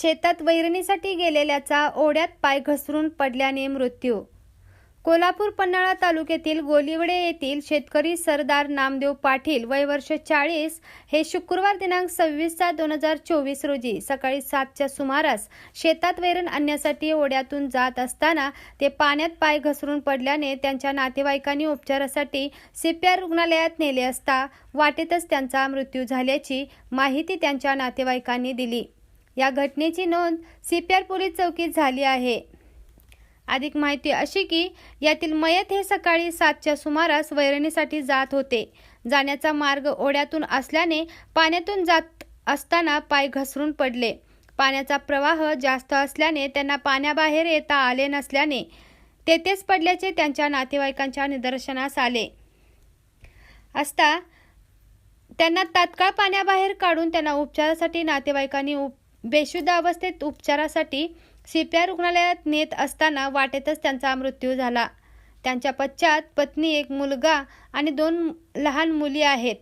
शेतात वैरणीसाठी गेलेल्याचा ओढ्यात पाय घसरून पडल्याने मृत्यू. कोल्हापूर पन्हाळा तालुक्यातील गोलिवडे येथील शेतकरी सरदार नामदेव पाटील वय वर्ष चाळीस हे शुक्रवार दिनांक सव्वीस सात दोन हजार चोवीस रोजी सकाळी सातच्या सुमारास शेतात वैरण आणण्यासाठी ओढ्यातून जात असताना ते पाण्यात पाय घसरून पडल्याने त्यांच्या नातेवाईकांनी उपचारासाठी सीपीआर रुग्णालयात नेले असता वाटेतच त्यांचा मृत्यू झाल्याची माहिती त्यांच्या नातेवाईकांनी दिली. या घटनेची नोंद सीपीआर पोलीस चौकीत झाली आहे. अधिक माहिती अशी की यातील मयत हे सकाळी सातच्या सुमारास वैरणीसाठी जात होते. जाण्याचा मार्ग ओढ्यातून असल्याने पाण्यातून जात असताना पाय घसरून पडले. पाण्याचा प्रवाह जास्त असल्याने त्यांना पाण्याबाहेर येता आले नसल्याने तेथेच पडल्याचे त्यांच्या नातेवाईकांच्या निदर्शनास आले. असता त्यांना तात्काळ पाण्याबाहेर काढून त्यांना उपचारासाठी नातेवाईकांनी उप बेशुद्ध अवस्थेत उपचारासाठी सीपीआर रुग्णालयात नेत असताना वाटेतच त्यांचा मृत्यू झाला. त्यांच्या पश्चात पत्नी एक मुलगा आणि दोन लहान मुली आहेत.